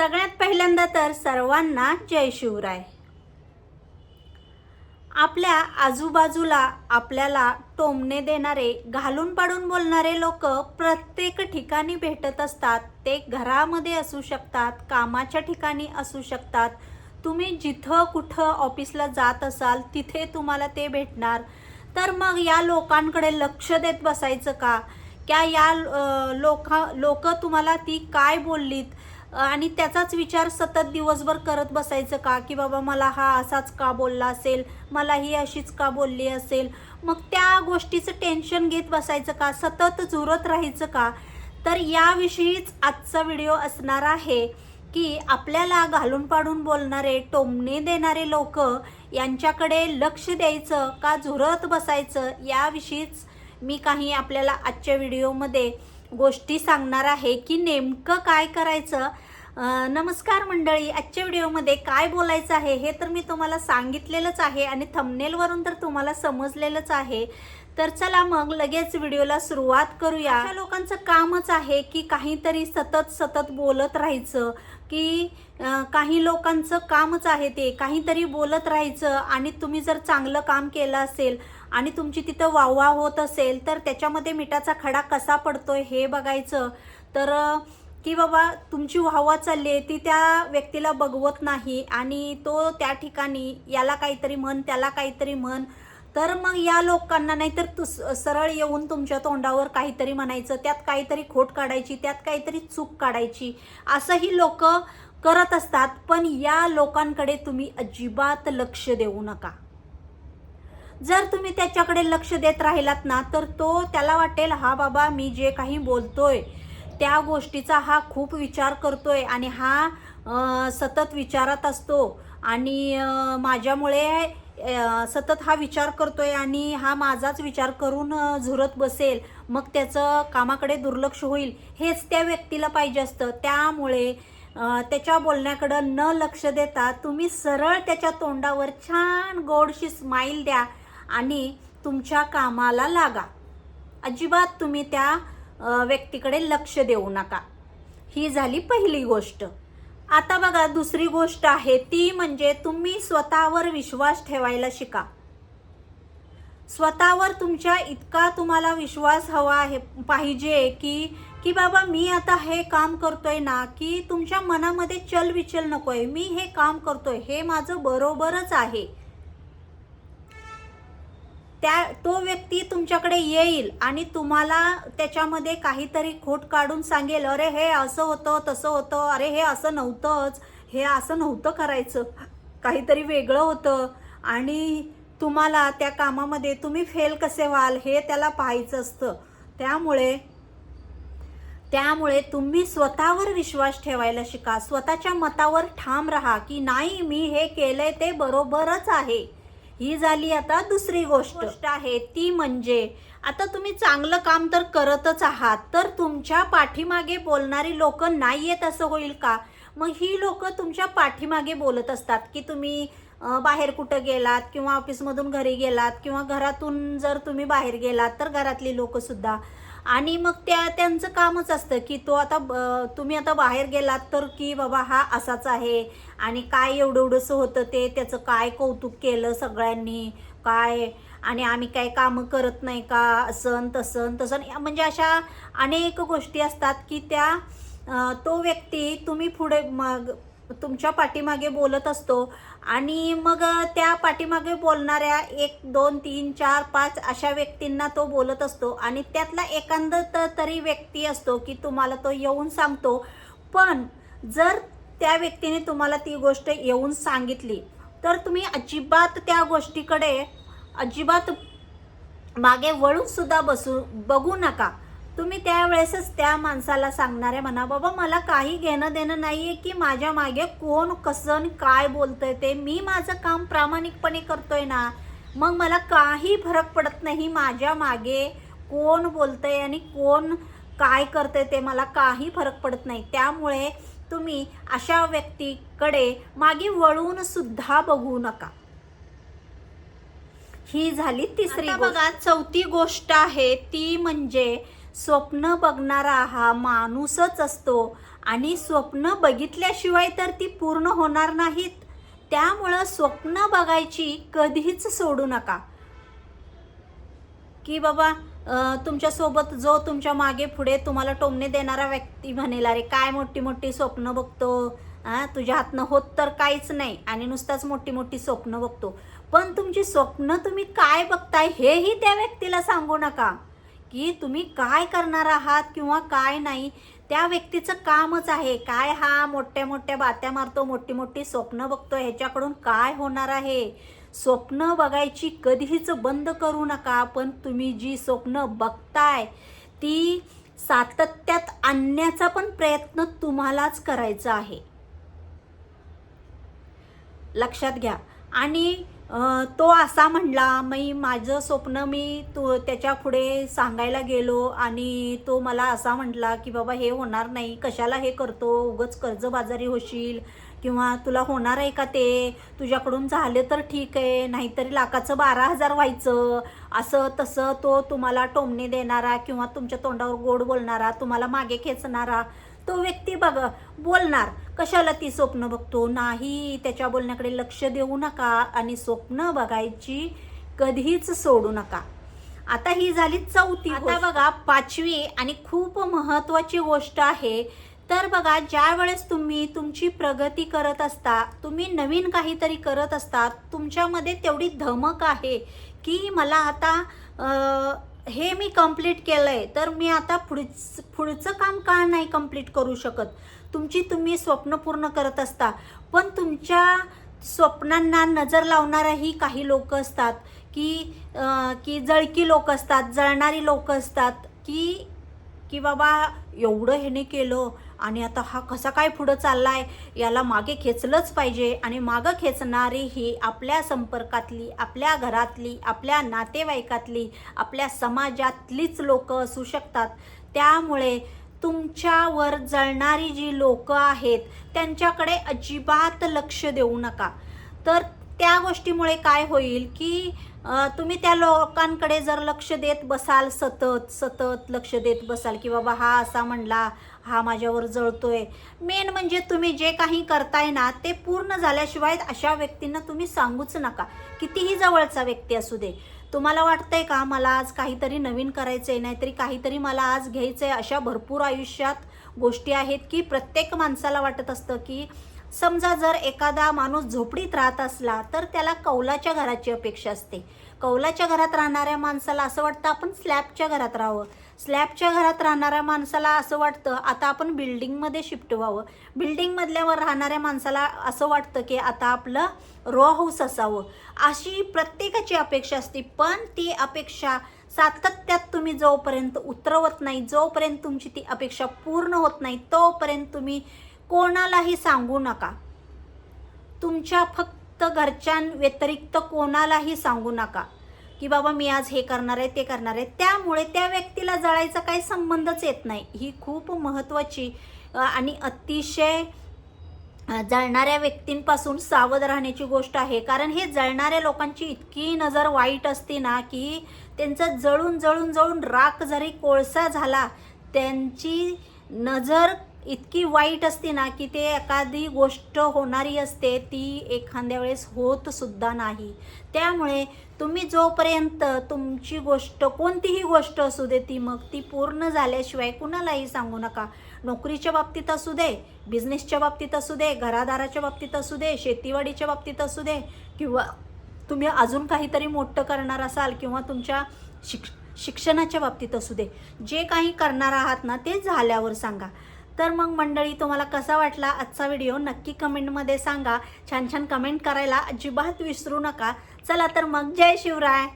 सगळ्यात पहिल्यांदा तर सर्वांना जय शिवराय. आपल्या आजूबाजूला आपल्याला टोमणे देणारे घालून पाडून बोलणारे लोक प्रत्येक ठिकाणी भेटत असतात. ते घरामध्ये असू शकतात कामाच्या ठिकाणी असू शकतात. तुम्ही जिथं कुठं ऑफिसला जात असाल तिथे तुम्हाला ते भेटणार. तर मग या लोकांकडे लक्ष देत बसायचं का? क्या या लोका लोक तुम्हाला ती काय बोललीत? आणि त्याचाच विचार सतत दिवसभर करत बसायचं का? की बाबा मला हा असाच का बोलला असेल? मला ही अशीच का बोलली असेल? मग त्या गोष्टीचं टेन्शन घेत बसायचं का? सतत झुरत राहायचं का? तर याविषयीच आजचा व्हिडिओ असणार आहे की आपल्याला घालून पाडून बोलणारे टोमणे देणारे लोक यांच्याकडे लक्ष द्यायचं का? झुरत बसायचं? याविषयीच मी काही आपल्याला आजच्या व्हिडिओमध्ये गोष्टी सांगणार आहे की नेमकं काय करायचं? नमस्कार मंडळी आजच्या व्हिडिओमध्ये काय बोलायचं आहे हे तर मी तुम्हाला सांगितलेलंच आहे आणि थंबनेलवरून तर तुम्हाला समजलेलंच आहे. तर चला मग लगेच व्हिडिओला सुरुवात करूया. अशा लोकांचं कामच आहे की काहीतरी सतत सतत बोलत राहायचं की काही लोकांचं कामच आहे ते काहीतरी बोलत राहायचं आणि तुम्ही जर चांगलं काम केलं असेल आणि तुमची तिथं वाहवा होत असेल तर त्याच्यामध्ये मिठाचा खडा कसा पडतोय हे बघायचं. तर की बाबा तुमची वाहवा चालली आहे ती त्या व्यक्तीला बघवत नाही आणि तो त्या ठिकाणी याला काहीतरी म्हण त्याला काहीतरी म्हण तर मग या लोकांना नाहीतर तू सरळ येऊन तुमच्या तोंडावर काहीतरी म्हणायचं त्यात काहीतरी खोट काढायची त्यात काहीतरी चूक काढायची असंही लोक करत असतात. पण या लोकांकडे तुम्ही अजिबात लक्ष देऊ नका. जर तुम्ही त्याच्याकडे लक्ष देत राहिलात ना तर तो त्याला वाटेल हा बाबा मी जे काही बोलतोय त्या गोष्टीचा हा खूप विचार करतोय आणि हा सतत विचारात असतो आणि माझ्यामुळे सतत हा विचार करतोय आणि हा माझाच विचार करून झुरत बसेल मग त्याचं कामाकडे दुर्लक्ष होईल हेच त्या व्यक्तीला पाहिजे असतं. त्यामुळे त्याच्या बोलण्याकडं न लक्ष देता तुम्ही सरळ त्याच्या तोंडावर छान गोडशी स्माईल द्या आणि तुमच्या कामाला लागा. अजिबात तुम्ही त्या व्यक्तीकडे लक्ष देऊ नका. ही झाली पहिली गोष्ट. आता बघा दुसरी गोष्ट आहे ती म्हणजे तुम्ही स्वतःवर विश्वास ठेवायला शिका. स्वतःवर तुमच्या इतका तुम्हाला विश्वास हवा आहे पाहिजे की की बाबा मी आता हे काम करतोय ना की तुमच्या मनामध्ये चलविचल नकोय मी हे काम करतोय हे माझं बरोबरच आहे. त्या तो व्यक्ती तुमच्याकडे येईल आणि तुम्हाला त्याच्यामध्ये काहीतरी खोट काढून सांगेल अरे हे असं होतं तसं होतं अरे हे असं नव्हतंच हे असं नव्हतं करायचं काहीतरी वेगळं होतं. आणि तुम्हाला त्या कामामध्ये तुम्ही फेल कसे व्हाल हे त्याला पाहायचं असतं. त्यामुळे त्यामुळे तुम्ही स्वतःवर विश्वास ठेवायला शिका. स्वतःच्या मतावर ठाम राहा की नाही मी हे केलंय ते बरोबरच आहे. ही झाली आता दुसरी गोष्ट. गोष्ट आहे ती म्हणजे आता तुम्ही चांगलं काम तर करतच आहात तर तुमच्या पाठीमागे बोलणारी लोक नाही येत असं होईल का? मग ही लोक तुमच्या पाठीमागे बोलत असतात की तुम्ही बाहेर कुठं गेलात किंवा ऑफिसमधून घरी गेलात किंवा घरातून जर तुम्ही बाहेर गेलात तर घरातली लोक सुद्धा आणि मग त्या त्यांचं कामच असतं की तो आता तुम्ही आता बाहेर गेलात तर की बाबा हा असाच आहे आणि काय एवढं एवढंसं होतं ते त्याचं काय कौतुक केलं सगळ्यांनी काय? आणि आम्ही काय कामं करत नाही का? असं तसं तसं म्हणजे अशा अनेक गोष्टी असतात की त्या तो व्यक्ती तुम्ही पुढे मग तुमच्या पाठीमागे बोलत असतो आणि मग त्या पाठीमागे बोलणाऱ्या एक दोन तीन चार पाच अशा व्यक्तींना तो बोलत असतो आणि त्यातला एखादा तरी व्यक्ती असतो की तुम्हाला तो येऊन सांगतो. पण जर त्या व्यक्तीने तुम्हाला ती गोष्ट येऊन सांगितली तर तुम्ही अजिबात त्या गोष्टीकडे अजिबात मागे वळून सुद्धा बसू बघू नका. तुम्ही त्यावेळेसच त्या माणसाला सांगणार आहे म्हणा बाबा मला काही घेणं देणं नाही आहे की माझ्या मागे कोण कसं काय बोलतंय ते. मी माझं काम प्रामाणिकपणे करतोय ना मग मला काही फरक पडत नाही माझ्या मागे कोण बोलतंय आणि कोण काय करतंय ते. मला काही फरक पडत नाही. त्यामुळे तुम्ही अशा व्यक्तीकडे मागे वळून सुद्धा बघू नका. ही झाली तिसरी बघा चौथी गोष्ट आहे ती म्हणजे स्वप्न बघणारा हा माणूसच असतो. आणि स्वप्न बघितल्याशिवाय तर ती पूर्ण होणार नाहीत. त्यामुळं स्वप्न बघायची कधीच सोडू नका. की बाबा तुमच्यासोबत जो तुमच्या मागे पुढे तुम्हाला टोमणे देणारा व्यक्ती म्हणेल अरे काय मोठी मोठी स्वप्न बघतो? तुझ्या हातनं होत तर काहीच नाही. आणि नुसताच मोठी मोठी स्वप्न बघतो. पण तुमची स्वप्न तुम्ही काय बघताय हेही त्या व्यक्तीला सांगू नका. की तुम्ही काय करणार आहात किंवा काय नाही त्या व्यक्तीचं कामच आहे. काय हा मोठ्या मोठ्या बात्या मारतो मोठी मोठी स्वप्न बघतो ह्याच्याकडून काय होणार आहे? स्वप्न बघायची कधीच बंद करू नका पण तुम्ही जी स्वप्न बघताय ती सातत्यात आणण्याचा पण प्रयत्न तुम्हालाच करायचा आहे. लक्षात घ्या. आणि तो असा म्हणला मी माझं स्वप्न मी तो त्याच्या पुढे सांगायला गेलो आणि तो मला असा म्हटला की बाबा हे होणार नाही. कशाला हे करतो? उगच कर्जबाजारी होशील किंवा तुला होणार आहे का ते? तुझ्याकडून झाले तर ठीक आहे. नाहीतरी लाखाचं बारा हजार व्हायचं. असं तसं तो तुम्हाला टोमणे देणारा किंवा तुमच्या तोंडावर गोड बोलणारा तुम्हाला मागे खेचणारा तो व्यक्ती बघ बोलणार. कशाला ती स्वप्न बघतो? नाही त्याच्या बोलण्याकडे लक्ष देऊ नका आणि स्वप्न बघायची कधीच सोडू नका. आता ही झाली चौथी आता बघा पाचवी आणि खूप महत्वाची गोष्ट आहे. तर बघा ज्या वेळेस तुम्ही तुमची प्रगती करत असता तुम्ही नवीन काहीतरी करत असता तुमच्यामध्ये तेवढी धमक आहे की मला आता हे मी कंप्लीट आहे तर मी आता पुढच पुढचं काम का नाही कंप्लीट करू शकत? तुमची तुम्ही स्वप्न पूर्ण करत असता पण तुमच्या स्वप्नांना नजर लावणाराही काही लोक असतात की की जळकी लोक असतात जळणारी लोक असतात की की बाबा एवढं ह्याने केलं आणि आता हा कसा काय पुढं चालला आहे याला मागे खेचलंच पाहिजे. आणि मागं खेचणारी ही आपल्या संपर्कातली आपल्या घरातली आपल्या नातेवाईकातली आपल्या समाजातलीच लोकं असू शकतात. त्यामुळे तुमच्यावर जळणारी जी लोकं आहेत त्यांच्याकडे अजिबात लक्ष देऊ नका. तर त्या गोष्टीमुळे काय होईल की तुम्ही त्या लोकांकडे जर लक्ष देत बसाल सतत सतत लक्ष देत बसाल की बाबा हा असा म्हणला हा माझ्यावर जळतोय. मेन म्हणजे तुम्ही जे काही करताय ना ते पूर्ण झाल्याशिवाय अशा व्यक्तींना तुम्ही सांगूच नका. कितीही जवळचा व्यक्ती असू दे. तुम्हाला वाटतंय का मला आज काहीतरी नवीन करायचंय नाहीतरी काहीतरी मला आज घ्यायचंय अशा भरपूर आयुष्यात गोष्टी आहेत की प्रत्येक माणसाला वाटत असतं की समजा जर एखादा माणूस झोपडीत राहत असला तर त्याला कौलाच्या घराची अपेक्षा असते. कौलाच्या घरात राहणाऱ्या माणसाला असं वाटतं आपण स्लॅबच्या घरात राहावं. स्लॅबच्या घरात राहणाऱ्या माणसाला असं वाटतं आता आपण बिल्डिंगमध्ये शिफ्ट व्हावं. बिल्डिंगमधल्यावर राहणाऱ्या माणसाला असं वाटतं की आता आपलं रो हाऊस असावं. अशी प्रत्येकाची अपेक्षा असते पण ती अपेक्षा सातत्यात तुम्ही जोपर्यंत उतरवत नाही जोपर्यंत तुमची ती अपेक्षा पूर्ण होत नाही तोपर्यंत तुम्ही कोणालाही सांगू नका. तुमच्या फक्त घरच्यां व्यतिरिक्त कोणालाही सांगू नका की बाबा मी आज हे करणार आहे ते करणार आहे. त्यामुळे त्या व्यक्तीला जळायचा काही संबंधच येत नाही. ही खूप महत्त्वाची आणि अतिशय जळणाऱ्या व्यक्तींपासून सावध राहण्याची गोष्ट आहे. कारण हे जळणाऱ्या लोकांची इतकी नजर वाईट असते ना की त्यांचं जळून जळून जळून राख जरी कोळसा झाला त्यांची नजर इतकी वाईट असते ना की ते एखादी गोष्ट होणारी असते ती एखाद्या वेळेस होतसुद्धा नाही. त्यामुळे तुम्ही जोपर्यंत तुमची गोष्ट कोणतीही गोष्ट असू दे ती मग ती पूर्ण झाल्याशिवाय कुणालाही सांगू नका. नोकरीच्या बाबतीत असू दे बिझनेसच्या बाबतीत असू दे घरादाराच्या बाबतीत असू दे शेतीवाडीच्या बाबतीत असू दे किंवा तुम्ही अजून काहीतरी मोठं करणार असाल किंवा तुमच्या शिक शिक्षणाच्या बाबतीत असू दे. जे काही करणार आहात ना ते झाल्यावर सांगा. तर मग मंडळी तुम्हाला कसा वाटला आजचा व्हिडिओ? नक्की कमेंटमध्ये सांगा. छान छान कमेंट करायला अजिबात विसरू नका. चला तर मग जय शिवराय.